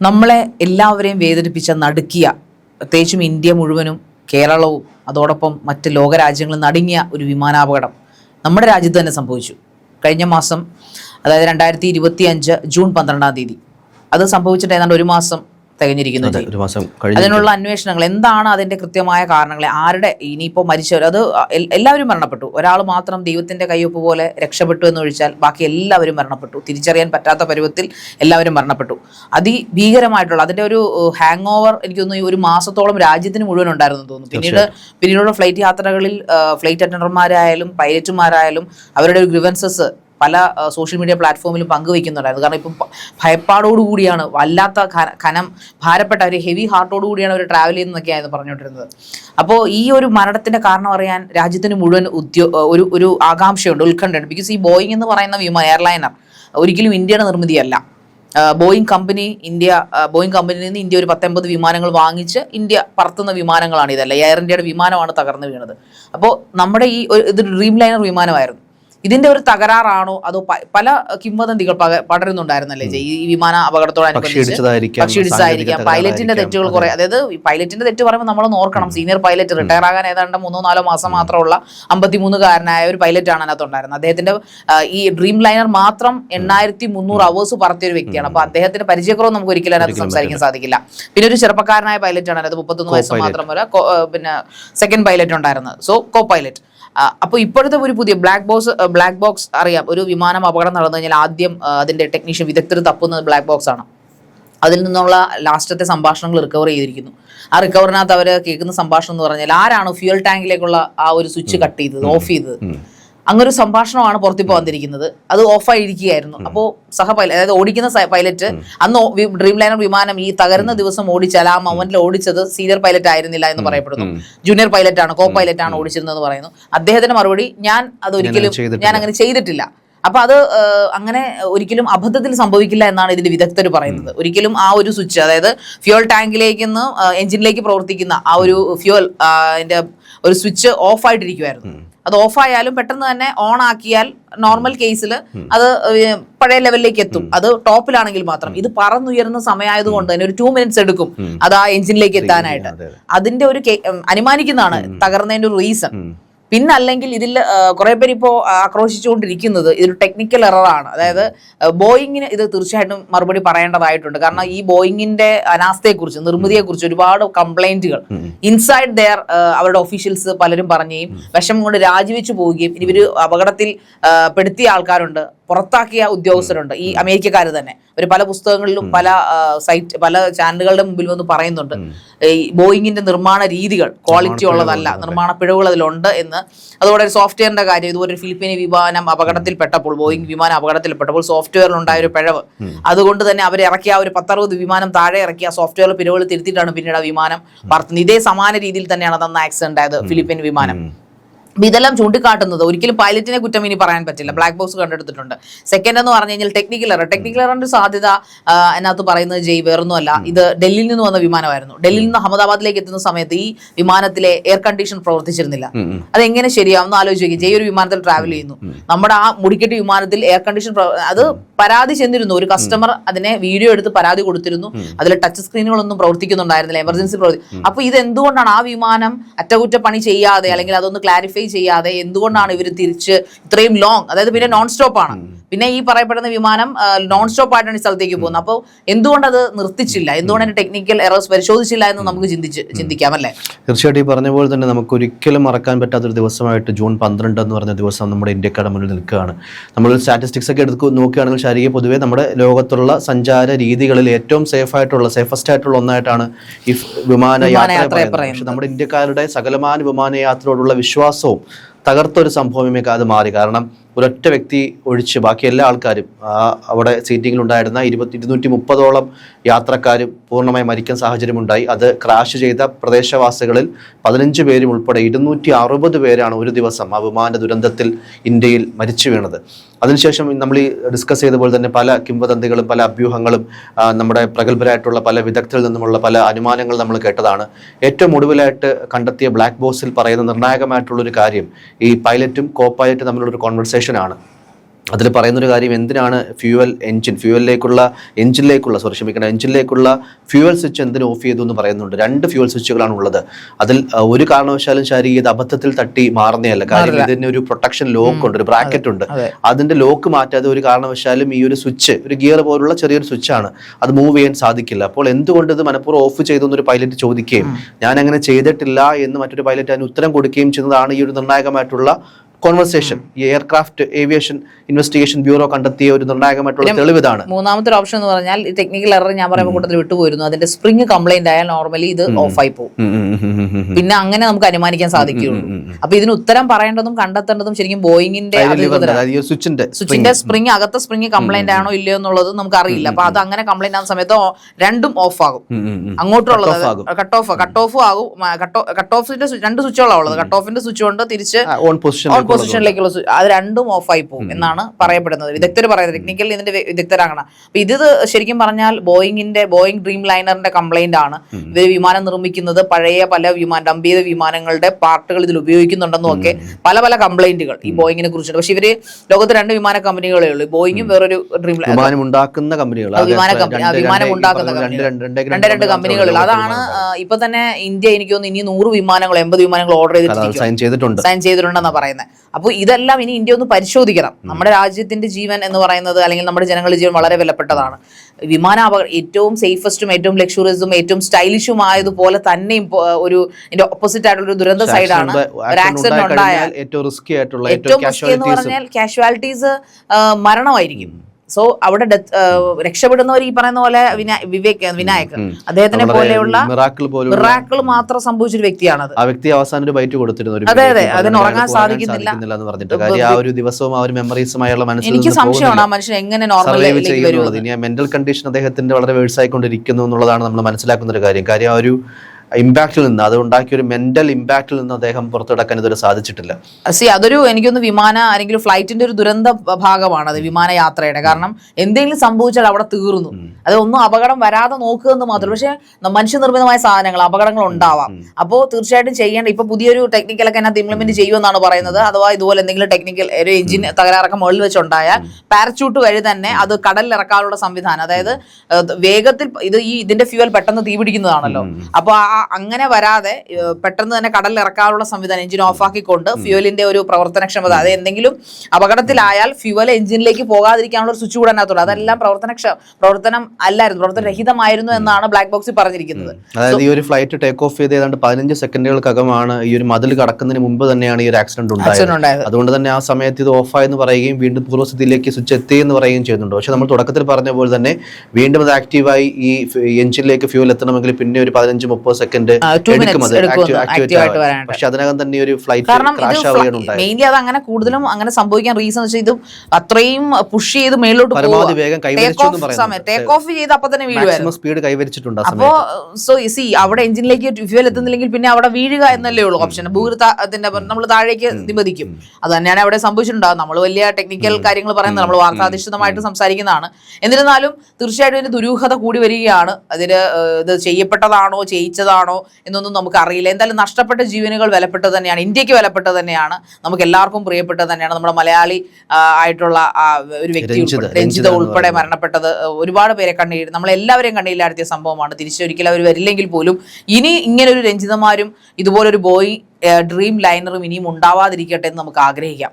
നമ്മളെ എല്ലാവരെയും വേദനിപ്പിച്ച നടുക്കിയ പ്രത്യേകിച്ചും ഇന്ത്യ മുഴുവനും കേരളവും അതോടൊപ്പം മറ്റ് ലോകരാജ്യങ്ങളും നടുങ്ങിയ ഒരു വിമാനാപകടം നമ്മുടെ രാജ്യത്ത് തന്നെ സംഭവിച്ചു. കഴിഞ്ഞ മാസം അതായത് രണ്ടായിരത്തി ഇരുപത്തി അഞ്ച് ജൂൺ പന്ത്രണ്ടാം തീയതി. അത് സംഭവിച്ചിട്ട് ഏതാണ്ട് ഒരു മാസം തികഞ്ഞിരിക്കുന്നു അതെ, ചെയ്യും. ഒരു മാസം അതിനുള്ള അന്വേഷണങ്ങൾ എന്താണ് അതിന്റെ കൃത്യമായ കാരണങ്ങൾ ആരുടെ ഇനിയിപ്പോൾ മരിച്ചവർ അത് എല്ലാവരും മരണപ്പെട്ടു. ഒരാൾ മാത്രം ദൈവത്തിന്റെ കയ്യൊപ്പ് പോലെ രക്ഷപ്പെട്ടു എന്ന് ഒഴിച്ചാൽ ബാക്കി എല്ലാവരും മരണപ്പെട്ടു. തിരിച്ചറിയാൻ പറ്റാത്ത പരുവത്തിൽ എല്ലാവരും മരണപ്പെട്ടു. അതിഭീകരമായിട്ടുള്ള അതിന്റെ ഒരു ഹാങ് ഓവർ എനിക്ക് തോന്നുന്നു ഈ ഒരു മാസത്തോളം രാജ്യത്തിന് മുഴുവൻ ഉണ്ടായിരുന്നു തോന്നുന്നു. പിന്നീട് പിന്നീടുള്ള ഫ്ലൈറ്റ് യാത്രകളിൽ ഫ്ലൈറ്റ് അറ്റൻഡർമാരായാലും പൈലറ്റുമാരായാലും അവരുടെ ഒരു ഗ്രിവൻസസ് പല സോഷ്യൽ മീഡിയ പ്ലാറ്റ്ഫോമിലും പങ്കുവെക്കുന്നുണ്ടായിരുന്നു കാരണം ഇപ്പം ഭയപ്പാടോടുകൂടിയാണ് വല്ലാത്ത ഖനം ഭാരപ്പെട്ട ഒരു ഹെവി ഹാർട്ടോടുകൂടിയാണ് അവർ ട്രാവൽ ചെയ്യുന്നതൊക്കെ ആയിരുന്നു പറഞ്ഞുകൊണ്ടിരുന്നത്. അപ്പോൾ ഈ ഒരു മരണത്തിന്റെ കാരണം അറിയാൻ രാജ്യത്തിന് മുഴുവൻ ഉദ്യോ ഒരു ഒരു ആകാംക്ഷയുണ്ട് ഉത്കണ്ഠയുണ്ട്. ബിക്കോസ് ഈ ബോയിങ് എന്ന് പറയുന്ന വിമാന എയർലൈനർ ഒരിക്കലും ഇന്ത്യയുടെ നിർമ്മിതിയല്ല. ബോയിങ് കമ്പനി ഇന്ത്യ ബോയിങ് കമ്പനിയിൽ നിന്ന് ഇന്ത്യ ഒരു പത്തൊമ്പത് വിമാനങ്ങൾ വാങ്ങിച്ച് ഇന്ത്യ പറത്തുന്ന വിമാനങ്ങളാണ് ഇതല്ല. എയർ ഇന്ത്യയുടെ വിമാനമാണ് തകർന്നു വീണത്. അപ്പോൾ നമ്മുടെ ഈ ഒരു- ഇത് ഡ്രീം ലൈനർ വിമാനമായിരുന്നു. ഇതിന്റെ ഒരു തകരാറാണോ അതോ പല കിംവദന്തികൾ പടരുന്നുണ്ടായിരുന്നല്ലേ ഈ വിമാന അപകടത്തോടനുബന്ധിച്ച് പക്ഷിടിച്ചതായിരിക്കാം പൈലറ്റിന്റെ തെറ്റുകൾ കുറെ അതായത് പൈലറ്റിന്റെ തെറ്റ് പറയുമ്പോൾ നമ്മൾ ഓർക്കണം. സീനിയർ പൈലറ്റ് റിട്ടയർ ആകാൻ ഏതാണ്ട് മൂന്നോ നാലോ മാസം മാത്രമുള്ള അമ്പത്തിമൂന്നുകാരനായ ഒരു പൈലറ്റ് ആണ് അതിനകത്ത് ഉണ്ടായിരുന്നത് അദ്ദേഹത്തിന്റെ ഈ ഡ്രീം ലൈനർ മാത്രം എണ്ണായിരത്തി മുന്നൂറ് അവേഴ്സ് പറത്തിയ ഒരു വ്യക്തിയാണ്. അപ്പൊ അദ്ദേഹത്തിന്റെ പരിചയക്കുറവ് നമുക്ക് ഒരിക്കലും അതിനകത്ത് സംസാരിക്കാൻ സാധിക്കില്ല. പിന്നെ ഒരു ചെറുപ്പക്കാരനായ പൈലറ്റ് ആണ് അതിനകത്ത് മുപ്പത്തൊന്ന് വയസ്സ് മാത്രം വരെ പിന്നെ സെക്കൻഡ് പൈലറ്റ് ഉണ്ടായിരുന്നത്. സോ കോ പൈലറ്റ് അപ്പോൾ ഇപ്പോഴത്തെ ഒരു പുതിയ ബ്ലാക്ക് ബോക്സ് ബ്ലാക്ക് ബോക്സ് അറിയാം. ഒരു വിമാനം അപകടം നടന്നു കഴിഞ്ഞാൽ ആദ്യം അതിന്റെ ടെക്നീഷ്യൻ വിദഗ്ധർ തപ്പുന്നത് ബ്ലാക്ക് ബോക്സ് ആണ്. അതിൽ നിന്നുള്ള ലാസ്റ്റത്തെ സംഭാഷണങ്ങൾ റിക്കവർ ചെയ്തിരിക്കുന്നു. ആ റിക്കവറിനകത്ത് അവർ കേൾക്കുന്ന സംഭാഷണം എന്ന് പറഞ്ഞാൽ ആരാണ് ഫ്യൂൽ ടാങ്കിലേക്കുള്ള ആ ഒരു സ്വിച്ച് കട്ട് ചെയ്തത് ഓഫ് ചെയ്തത്. അങ്ങനൊരു സംഭാഷണമാണ് പുറത്തിപ്പോ വന്നിരിക്കുന്നത്. അത് ഓഫായിരിക്കുകയായിരുന്നു. അപ്പോൾ സഹ പൈലറ്റ് അതായത് ഓടിക്കുന്ന പൈലറ്റ് അന്ന് ഡ്രീം ലൈനർ വിമാനം ഈ തകരുന്ന ദിവസം ഓടിച്ചാൽ ആ മൊമെന്റിൽ ഓടിച്ചത് സീനിയർ പൈലറ്റ് ആയിരുന്നില്ല എന്ന് പറയപ്പെടുന്നു. ജൂനിയർ പൈലറ്റ് ആണ് കോ പൈലറ്റ് ആണ് ഓടിച്ചിരുന്നത് പറയുന്നു. അദ്ദേഹത്തിന്റെ മറുപടി ഞാൻ അത് ഒരിക്കലും ഞാൻ അങ്ങനെ ചെയ്തിട്ടില്ല. അപ്പൊ അത് അങ്ങനെ ഒരിക്കലും അബദ്ധത്തിൽ സംഭവിക്കില്ല എന്നാണ് ഇതിന്റെ വിദഗ്ധർ പറയുന്നത്. ഒരിക്കലും ആ ഒരു സ്വിച്ച് അതായത് ഫ്യൂൽ ടാങ്കിലേക്ക് നിന്ന് എഞ്ചിനിലേക്ക് പ്രവർത്തിക്കുന്ന ആ ഒരു ഫ്യൂൽ അതിന്റെ ഒരു സ്വിച്ച് ഓഫ് ആയിട്ടിരിക്കുമായിരുന്നു അത് ഓഫായാലും പെട്ടെന്ന് തന്നെ ഓൺ ആക്കിയാൽ നോർമൽ കേസിൽ അത് പഴയ ലെവലിലേക്ക് എത്തും. അത് ടോപ്പിലാണെങ്കിൽ മാത്രം. ഇത് പറന്നുയരുന്ന സമയമായതുകൊണ്ട് തന്നെ ഒരു ടു മിനിറ്റ്സ് എടുക്കും അത് ആ എഞ്ചിനിലേക്ക് എത്താനായിട്ട്. അതിന്റെ ഒരു അനുമാനിക്കുന്നതാണ് തകർന്നതിന്റെ ഒരു റീസൺ പിന്നെ അല്ലെങ്കിൽ ഇതിൽ കുറെ പേര് ഇപ്പോൾ ആക്രോശിച്ചുകൊണ്ടിരിക്കുന്നത് ഇതൊരു ടെക്നിക്കൽ എററാണ് അതായത് ബോയിങ്ങിന് ഇത് തീർച്ചയായിട്ടും മറുപടി പറയേണ്ടതായിട്ടുണ്ട്. കാരണം ഈ ബോയിങ്ങിന്റെ അനാസ്ഥയെക്കുറിച്ച് നിർമ്മിതിയെക്കുറിച്ച് ഒരുപാട് കംപ്ലൈന്റുകൾ ഇൻസൈഡ് ദെയർ അവരുടെ ഓഫീഷ്യൽസ് പലരും പറഞ്ഞേയും വിഷമം കൊണ്ട് രാജിവെച്ചു പോവുകയും ഇനി ഇവർ അപകടത്തിൽ പെടുത്തിയ ആൾക്കാരുണ്ട്. പുറത്താക്കിയ ഉദ്യോഗസ്ഥരുണ്ട്. ഈ അമേരിക്കക്കാർ തന്നെ. അവർ പല പുസ്തകങ്ങളിലും പല സൈറ്റ് പല ചാനലുകളുടെ മുമ്പിൽ വന്ന് പറയുന്നുണ്ട്. ഈ ബോയിങ്ങിന്റെ നിർമ്മാണ രീതികൾ ക്വാളിറ്റി ഉള്ളതല്ല നിർമ്മാണ പിഴവുകൾ അതിലുണ്ട് എന്ന്. അതുപോലെ ഒരു സോഫ്റ്റ്വെയറിന്റെ കാര്യം ഇതുപോലെ ഒരു ഫിലിപ്പീനി വിമാനം അപകടത്തിൽപ്പെട്ടപ്പോൾ ബോയിങ് വിമാനം അപകടത്തിൽപ്പെട്ടപ്പോൾ സോഫ്റ്റ്വെയറിൽ ഉണ്ടായ ഒരു പിഴവ്. അതുകൊണ്ട് തന്നെ അവർ ഇറക്കിയ ഒരു പത്തറുപത് വിമാനം താഴെ ഇറക്കിയ സോഫ്റ്റ്വെയർ പിഴവുകൾ തിരുത്തിയിട്ടാണ് പിന്നീട് ആ വിമാനം പറത്തുന്നത്. ഇതേ സമാന രീതിയിൽ തന്നെയാണ് തന്ന ആക്സിഡന്റ് ആയത് ഫിലിപ്പീൻ വിമാനം. ഇതെല്ലാം ചൂണ്ടിക്കാട്ടുന്നത്. ഒരിക്കലും പൈലറ്റിനെ കുറ്റം ഇനി പറയാൻ പറ്റില്ല. ബ്ലാക്ക് ബോക്സ് കണ്ടെടുത്തിട്ടുണ്ട്. സെക്കൻഡ് എന്ന് പറഞ്ഞു കഴിഞ്ഞാൽ ടെക്നിക്കൽ എറർ ടെക്നിക്കൽ എററിന്റെ സാധ്യത അതിനകത്ത് പറയുന്നത് ജയ് വേറൊന്നുമല്ല. ഇത് ഡൽഹിയിൽ നിന്ന് വന്ന വിമാനമായിരുന്നു. ഡൽഹിയിൽ നിന്ന് അഹമ്മദാബാദിലേക്ക് എത്തുന്ന സമയത്ത് ഈ വിമാനത്തിലെ എയർ കണ്ടീഷൻ പ്രവർത്തിച്ചിരുന്നില്ല. അതെങ്ങനെ എങ്ങനെ ആലോചിച്ച് നോക്കി ജയ് ഒരു വിമാനത്തിൽ ട്രാവൽ ചെയ്യുന്നു. നമ്മുടെ ആ മുടിക്കെട്ടി വിമാനത്തിൽ എയർ കണ്ടീഷൻ അത് പരാതി ചെന്നിരുന്നു. ഒരു കസ്റ്റമർ അതിനെ വീഡിയോ എടുത്ത് പരാതി കൊടുത്തിരുന്നു. അതിൽ ടച്ച് സ്ക്രീനുകളൊന്നും പ്രവർത്തിക്കുന്നുണ്ടായിരുന്നില്ല. എമർജൻസി പ്രവർത്തി അപ്പൊ ഇത് എന്തുകൊണ്ടാണ് ആ വിമാനം അറ്റകുറ്റപ്പണി ചെയ്യാതെ അല്ലെങ്കിൽ അതൊന്ന് ക്ലാരിഫൈ ചെയ്യാതെ എന്തുകൊണ്ടാണ് ഇവർ തിരിച്ച് ഇത്രയും ലോങ് അതായത് പിന്നെ നോൺ സ്റ്റോപ്പ് ആണ് പിന്നെ ഈ പറയപ്പെടുന്ന വിമാനം നോൺ സ്റ്റോപ്പ് ആയിട്ടാണ് ഈ സ്ഥലത്തേക്ക് പോകുന്നത്. അപ്പോൾ എന്തുകൊണ്ട് അത് നിർത്തിച്ചില്ല? എന്തുകൊണ്ട് അതിന്റെ ടെക്നിക്കൽ എറേഴ്സ് പരിശോധിച്ചില്ല എന്ന് നമുക്ക് ചിന്തിച്ച് ചിന്തിക്കാം അല്ലേ? തീർച്ചയായിട്ടും ഈ പറഞ്ഞ പോലെ തന്നെ നമുക്ക് ഒരിക്കലും മറക്കാൻ പറ്റാത്തൊരു ദിവസമായിട്ട് ജൂൺ പന്ത്രണ്ട് എന്ന് പറഞ്ഞ ദിവസം നമ്മുടെ ഇന്ത്യക്കാരുടെ മുന്നിൽ നിൽക്കുകയാണ്. നമ്മൾ സ്റ്റാറ്റിസ്റ്റിക്സ് ഒക്കെ എടുത്ത് നോക്കുകയാണെങ്കിൽ ശാരീരിക പൊതുവെ നമ്മുടെ ലോകത്തുള്ള സഞ്ചാര രീതികളിൽ ഏറ്റവും സേഫ് ആയിട്ടുള്ള സേഫസ്റ്റ് ആയിട്ടുള്ള ഒന്നായിട്ടാണ് ഈ വിമാനയാത്ര വിമാന യാത്ര വിമാനയാത്രയെ നമ്മുടെ ഇന്ത്യക്കാരുടെ സകലമാന വിമാനയാത്രയോടുള്ള വിശ്വാസവും തകർത്തൊരു സംഭവമേക്ക് മാറി. കാരണം ഒരൊറ്റ വ്യക്തി ഒഴിച്ച് ബാക്കി എല്ലാ ആൾക്കാരും ആ അവിടെ സീറ്റിങ്ങിലുണ്ടായിരുന്ന ഇരുപത്തി ഇരുന്നൂറ്റി മുപ്പതോളം യാത്രക്കാരും പൂർണമായി മരിക്കാൻ സാഹചര്യമുണ്ടായി. അത് ക്രാഷ് ചെയ്ത പ്രദേശവാസികളിൽ പതിനഞ്ച് പേരും ഉൾപ്പെടെ ഇരുന്നൂറ്റി അറുപത് പേരാണ് ഒരു ദിവസം ആ വിമാന ദുരന്തത്തിൽ ഇന്ത്യയിൽ മരിച്ചു വീണത്. അതിനുശേഷം നമ്മൾ ഈ ഡിസ്കസ് ചെയ്ത പോലെ തന്നെ പല കിംവദന്തികളും പല അഭ്യൂഹങ്ങളും നമ്മുടെ പ്രഗത്ഭരായിട്ടുള്ള പല വിദഗ്ധരിൽ നിന്നുമുള്ള പല അനുമാനങ്ങൾ നമ്മൾ കേട്ടതാണ്. ഏറ്റവും ഒടുവിലായിട്ട് കണ്ടെത്തിയ ബ്ലാക്ക് ബോക്സിൽ പറയുന്ന നിർണായകമായിട്ടുള്ളൊരു കാര്യം ഈ പൈലറ്റും കോ പൈലറ്റും തമ്മിലുള്ള ഒരു കോൺവെർസേഷൻ ആണ് അതിൽ പറയുന്നൊരു കാര്യം എന്തിനാണ് ഫ്യൂവൽ എൻജിൻ ഫ്യൂവലിലേക്കുള്ള എഞ്ചിനിലേക്കുള്ള സോറി ക്ഷമിക്കണം എഞ്ചിനിലേക്കുള്ള ഫ്യൂവൽ സ്വിച്ച് എന്തിനു ഓഫ് ചെയ്തു എന്ന് പറയുന്നുണ്ട്. രണ്ട് ഫ്യൂവൽ സ്വിച്ചുകളാണ് ഉള്ളത്. അതിൽ ഒരു കാരണവശാലും ശാരി ഇത് അബദ്ധത്തിൽ തട്ടി മാറുന്നതല്ല. കാരണം ഇതിന് ഒരു പ്രൊട്ടക്ഷൻ ലോക്ക് ഉണ്ട് ഒരു ബ്രാക്കറ്റ് ഉണ്ട്. അതിന്റെ ലോക്ക് മാറ്റാതെ ഒരു കാരണവശാലും ഈ ഒരു സ്വിച്ച് ഒരു ഗിയർ പോലുള്ള ചെറിയൊരു സ്വിച്ചാണ്. അത് മൂവ് ചെയ്യാൻ സാധിക്കില്ല. അപ്പോൾ എന്തുകൊണ്ട് ഇത് മനഃപൂർവം ഓഫ് ചെയ്തു എന്നൊരു പൈലറ്റ് ചോദിക്കുകയും ഞാൻ അങ്ങനെ ചെയ്തിട്ടില്ല എന്ന് മറ്റൊരു പൈലറ്റ് അതിന് ഉത്തരം കൊടുക്കുകയും ചെയ്യുന്നതാണ് ഈ ഒരു നിർണായകമായിട്ടുള്ള കോൺവെർസേഷൻ ഈ എയർക്രാഫ്റ്റ് ഏവിയേഷൻ ഇൻവെസ്റ്റിഗേഷൻ ബ്യൂറോ കണ്ടെത്തിയ ഒരു നിർണായകമായിട്ടുള്ള തെളിവ് ഇതാണ് മൂന്നാമത്തെ ഓപ്ഷൻ എന്ന് പറഞ്ഞാൽ ടെക്നിക്കൽ എറർ ഞാൻ പറയുമ്പോൾ കൂട്ടത്തിൽ വിട്ടുപോയിരുന്നു അതിന്റെ സ്പ്രിങ് കംപ്ലൈന്റ് ആയാൽ നോർമലി ഇത് ഓഫ് ആയി പോകും. പിന്നെ അങ്ങനെ നമുക്ക് അനുമാനിക്കാൻ സാധിക്കുകയുള്ളൂ. അപ്പൊ ഇതിന് ഉത്തരം പറയേണ്ടതും കണ്ടെത്തേണ്ടതും ശരിക്കും ബോയിങ്ങിന്റെ സ്വിച്ചിന്റെ സ്പ്രിങ് അകത്തെ സ്പ്രിങ് കംപ്ലൈന്റ് ആണോ ഇല്ലയോ എന്നുള്ളത് നമുക്ക് അറിയില്ല അപ്പൊ അത് അങ്ങനെ കംപ്ലൈന്റ് ആകുന്ന സമയത്ത് രണ്ടും ഓഫ് ആകും. അങ്ങോട്ടുള്ളത്. കട്ട് ഓഫ് കട്ട് ഓഫ് ആകും. കട്ട് ഓഫിന്റെ രണ്ട് സ്വിച്ചുകളാണ് ഉള്ളത്. കട്ട് ഓഫിന്റെ സ്വിച്ച് കൊണ്ട് തിരിച്ച് ഓൺ പൊസിഷനിലേക്കുള്ള സ്വിച്ച് അത് രണ്ടും ഓഫ് ആയി പോകും എന്നാണ് പറയപ്പെടുന്നത്. വിദഗ്ധർ പറയുന്നത്. ടെക്നിക്കൽ ഇതിന്റെ വിദഗ്ധരാകണം. അപ്പൊ ഇത് ശരിക്കും പറഞ്ഞാൽ ബോയിങ്ങിന്റെ ബോയിങ് ഡ്രീം ലൈനറിന്റെ കംപ്ലൈന്റ് ആണ്. ഇവർ വിമാനം നിർമ്മിക്കുന്നത് പഴയ പല വിമാന ഡംപ് ചെയ്ത വിമാനങ്ങളുടെ പാർട്ടുകൾ ഇതിൽ ഉപയോഗിക്കുന്നുണ്ടെന്നും ഒക്കെ പല പല കംപ്ലൈന്റുകൾ ഈ ബോയിങ്ങിനെ കുറിച്ചുണ്ട് പക്ഷെ ഇവർ ലോകത്ത് രണ്ട് വിമാന കമ്പനികളേ ഉള്ളൂ. ബോയിങ്ങും വേറൊരു ഡ്രീം വിമാനം ഉണ്ടാക്കുന്ന കമ്പനികൾ വിമാന കമ്പനി ആ, വിമാനം ഉണ്ടാക്കുന്ന. രണ്ട് രണ്ട് കമ്പനികളിൽ അതാണ് ഇപ്പൊ തന്നെ ഇന്ത്യ എനിക്ക് തോന്നുന്നു ഇനി നൂറ് വിമാനങ്ങൾ എൺപത് വിമാനങ്ങൾ ഓർഡർ ചെയ്തിട്ടുണ്ട് സൈൻ ചെയ്തിട്ടുണ്ട്. സൈൻ ചെയ്തിട്ടുണ്ടെന്നാണ് പറയുന്നത് അപ്പോൾ ഇതെല്ലാം ഇനി ഇന്ത്യ ഒന്ന് പരിശോധിക്കണം. നമ്മുടെ രാജ്യത്തിന്റെ ജീവൻ എന്ന് പറയുന്നത് അല്ലെങ്കിൽ നമ്മുടെ ജനങ്ങളുടെ ജീവൻ വളരെ വിലപ്പെട്ടതാണ്. വിമാന ഏറ്റവും സേഫസ്റ്റും ഏറ്റവും ലക്ഷറിയസും ഏറ്റവും സ്റ്റൈലിഷും ആയതുപോലെ തന്നെ ഒരു ഇതിന്റെ ഓപ്പോസിറ്റ് ആയിട്ടുള്ള ഒരു ദുരന്ത സൈഡാണ് ഒരു ആക്സിഡന്റ് ഉണ്ടായാൽ ഏറ്റവും റിസ്കി ആയിട്ടുള്ള ഏറ്റവും ഏറ്റവും റിസ്കി എന്ന് പറഞ്ഞാൽ കാഷ്വാലിറ്റീസ് മരണമായിരിക്കും. സോ അവിടെ രക്ഷപ്പെടുന്നവർ ഈ പറയുന്ന പോലെ വിവേക് വിനായക് അദ്ദേഹത്തിനെ പോലെയുള്ള മിറാക്കിൾ മാത്രം സംഭവിച്ചൊരു വ്യക്തിയാണത്. ആ വ്യക്തി അവസാനം ഒരു ബൈറ്റ് കൊടുത്തിരുന്നു അതെ, അതെ. അതിന് ഉറങ്ങാൻ സാധിക്കുന്നില്ല. എന്ന് പറഞ്ഞിട്ട് കാര്യം ആ ഒരു ദിവസവും ആ ഒരു മെമ്മറീസും മനസ്സിൽ എനിക്ക് സംശയമാണ് ആ മനുഷ്യൻ എങ്ങനെ നോർമൽ സർവൈവ് ലെവലിലേക്ക് ചെയ്യുന്നുള്ളത്. വരും ഇനി മെന്റൽ കണ്ടീഷൻ അദ്ദേഹത്തിന്റെ വളരെ വേഴ്സായിക്കൊണ്ടിരിക്കുന്നു എന്നുള്ളതാണ് നമ്മൾ മനസ്സിലാക്കുന്ന ഒരു കാര്യം. കാര്യം ആ ഒരു ഇമ്പാക്റ്റിൽ നിന്ന് അത് ഉണ്ടാക്കിയ ഒരു മെന്റൽ ഇമ്പാക്റ്റിൽ നിന്ന് അദ്ദേഹം പുറത്തെടുക്കാൻ ഇതുവരെ സാധിച്ചിട്ടില്ല. സി അതൊരു എനിക്കൊന്ന് വിമാന അല്ലെങ്കിൽ ഫ്ലൈറ്റിന്റെ ഒരു ദുരന്ത ഭാഗമാണ് അത് വിമാന യാത്രയുടെ. കാരണം എന്തെങ്കിലും സംഭവിച്ചാൽ അവിടെ തീർന്നു. അത് ഒന്നും അപകടം വരാതെ നോക്കുക എന്ന് മാത്രം. പക്ഷേ മനുഷ്യ മനുഷ്യനിർമ്മിതമായ സാധനങ്ങൾ അപകടങ്ങൾ ഉണ്ടാവാം. അപ്പോൾ തീർച്ചയായിട്ടും ചെയ്യേണ്ട ഇപ്പൊ പുതിയൊരു ടെക്നിക്കലൊക്കെ അതിനകത്ത് ഇംപ്ലിമെന്റ് ചെയ്യുമെന്നാണ് പറയുന്നത്. അഥവാ ഇതുപോലെ എന്തെങ്കിലും ടെക്നിക്കൽ ഒരു എഞ്ചിൻ തകരാറൊക്കെ മുകളിൽ വെച്ചുണ്ടായാൽ പാരച്യൂട്ട് വഴി തന്നെ അത് കടലിൽ ഇറക്കാനുള്ള സംവിധാനം. അതായത് വേഗത്തിൽ ഇത് ഈ ഇതിന്റെ ഫ്യൂവൽ പെട്ടെന്ന് തീപിടിക്കുന്നതാണല്ലോ. അപ്പോൾ അപ്പൊ ആ അങ്ങനെ വരാതെ പെട്ടെന്ന് തന്നെ കടലിൽ ഇറക്കാനുള്ള സംവിധാനം എഞ്ചിൻ ഓഫ് ആക്കിക്കൊണ്ട് ഫ്യൂവലിന്റെ ഒരു പ്രവർത്തനക്ഷമത അത് എന്തെങ്കിലും അപകടത്തിലായാൽ ഫ്യൂവൽ എഞ്ചിനിലേക്ക് പോകാതിരിക്കാനുള്ള ഒരു സ്വിച്ച് കൂടെ അതിനകത്തുള്ളൂ അതെല്ലാം പ്രവർത്തനക്ഷ പ്രവർത്തനം അല്ലായിരുന്നു പ്രവർത്തനരഹിതമായിരുന്നു എന്നാണ് ബ്ലാക്ക് ബോക്സിൽ പറഞ്ഞിരിക്കുന്നത്. അതായത് ഈ ഒരു ഫ്ലൈറ്റ് ടേക്ക് ഓഫ് ചെയ്ത് ഏതാണ്ട് പതിനഞ്ച് സെക്കൻഡുകൾക്കകമാണ് ഈ ഒരു മതിൽ കടക്കുന്നതിന് മുമ്പ് തന്നെയാണ് ഈ ഒരു ആക്സിഡന്റ് ഉണ്ടായത്. അതുകൊണ്ട് തന്നെ ആ സമയത്ത് ഇത് ഓഫ് ഓഫായെന്ന് പറയുകയും വീണ്ടും പൂർവസ്ഥിതിയിലേക്ക് സ്വിച്ച് എത്തി എന്ന് പറയുകയും ചെയ്യുന്നുണ്ട്. പക്ഷെ നമ്മൾ തുടക്കത്തിൽ പറഞ്ഞ പോലെ തന്നെ വീണ്ടും അത് ആക്റ്റീവായി ഈ എഞ്ചിനിലേക്ക് ഫ്യൂൽ എത്തണമെങ്കിൽ പിന്നെ ഒരു പതിനഞ്ച് മുപ്പത് സെക്കൻഡ് വരാനായിട്ട്. പക്ഷെ അതിനകം തന്നെ ഒരു ഫ്ലൈറ്റ് കാരണം ക്രാഷ് ആവുകയാണ് മെയിൻലി അത് അങ്ങനെ കൂടുതലും അങ്ങനെ സംഭവിക്കാൻ റീസൺ വെച്ചാൽ ഇത് അത്രയും പുഷ് ചെയ്ത് മേളിലോട്ട് പരമാവധി വേഗം. ടേക്ക് ഓഫ് ചെയ്ത് അപ്പൊ തന്നെ വീഴുമായിരുന്നു സ്പീഡ് കൈവരിച്ചിട്ടുണ്ട് അപ്പോ സോ സി അവിടെ എഞ്ചിനിലേക്ക് ഫ്യൂൽ എത്തുന്നില്ലെങ്കിൽ പിന്നെ അവിടെ വീഴുക എന്നല്ലേ ഉള്ളൂ ഓപ്ഷൻ ഭൂഗൃതത്തിന്റെ നമ്മൾ താഴേക്ക് നിബന്ധിക്കും. അത് തന്നെയാണ് അവിടെ സംഭവിച്ചിട്ടുണ്ടാകും നമ്മൾ വലിയ ടെക്നിക്കൽ കാര്യങ്ങൾ പറയുന്നത് നമ്മൾ വാർത്താധിഷ്ഠിതമായിട്ട് സംസാരിക്കുന്നതാണ്. എന്നിരുന്നാലും തീർച്ചയായിട്ടും ഇതിന് ദുരൂഹത കൂടി വരികയാണ്. അതിന് ഇത് ചെയ്യപ്പെട്ടതാണോ ചെയ്യിച്ചതാണോ എന്നൊന്നും നമുക്ക് അറിയില്ല എന്തായാലും നഷ്ടപ്പെട്ട ജീവനുകൾ വിലപ്പെട്ടത് തന്നെയാണ്. ഇന്ത്യയ്ക്ക് വിലപ്പെട്ടത് തന്നെയാണ്. നമുക്ക് എല്ലാവർക്കും പ്രിയപ്പെട്ടത് തന്നെയാണ്. നമ്മുടെ മലയാളി ആയിട്ടുള്ള ആ ഒരു വ്യക്തി രഞ്ജിത ഉൾപ്പെടെ മരണപ്പെട്ടത് ഒരുപാട് പേരെ കണ്ണീർ നമ്മളെല്ലാവരെയും കണ്ണീരിലാഴ്ത്തിയ സംഭവമാണ്. തിരിച്ചൊരിക്കലും അവർ വരില്ലെങ്കിൽ പോലും ഇനി ഇങ്ങനെ ഒരു രഞ്ജിതമാരും ഇതുപോലൊരു ബോയ് ഡ്രീം ലൈനറും ഇനിയും ഉണ്ടാവാതിരിക്കട്ടെ എന്ന് നമുക്ക് ആഗ്രഹിക്കാം.